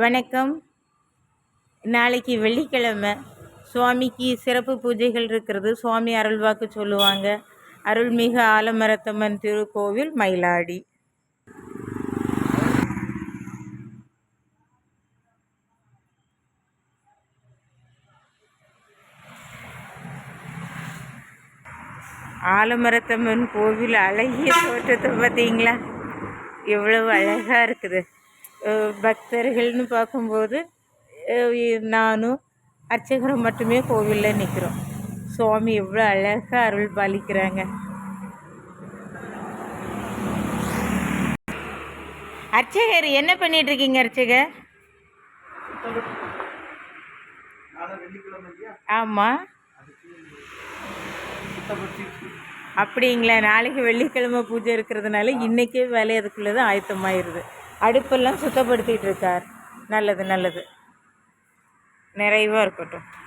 வணக்கம். நாளைக்கு வெள்ளிக்கிழமை. சுவாமிக்கு சிறப்பு பூஜைகள் இருக்கிறது. சுவாமி அருள்வாக்கு சொல்லுவாங்க. அருள்மிகு ஆலமரத்தம்மன் திருக்கோவில் மயிலாடி. ஆலமரத்தம்மன் கோவில் அழகிய தோற்றத்தை பார்த்தீங்களா? எவ்வளவு அழகாக இருக்குது. பக்தர்கள்னு பார்க்கும்போது நானும் அர்ச்சகரும் மட்டுமே கோவிலில் நிற்கிறோம் சுவாமி எவ்வளோ அழகாக அருள் பாலிக்கிறாங்க. அர்ச்சகர் என்ன பண்ணிட்டு இருக்கீங்க அர்ச்சகர்? ஆமாம் அப்படிங்களா நாளைக்கு வெள்ளிக்கிழமை பூஜை இருக்கிறதுனால இன்றைக்கே வேலை அதுக்குள்ளே தான் ஆயத்தமாயிருது. அடுப்பெல்லாம் சுத்தப்படுத்திகிட்டு இருக்கார். நல்லது நல்லது. நிறைவாக இருக்கட்டும்.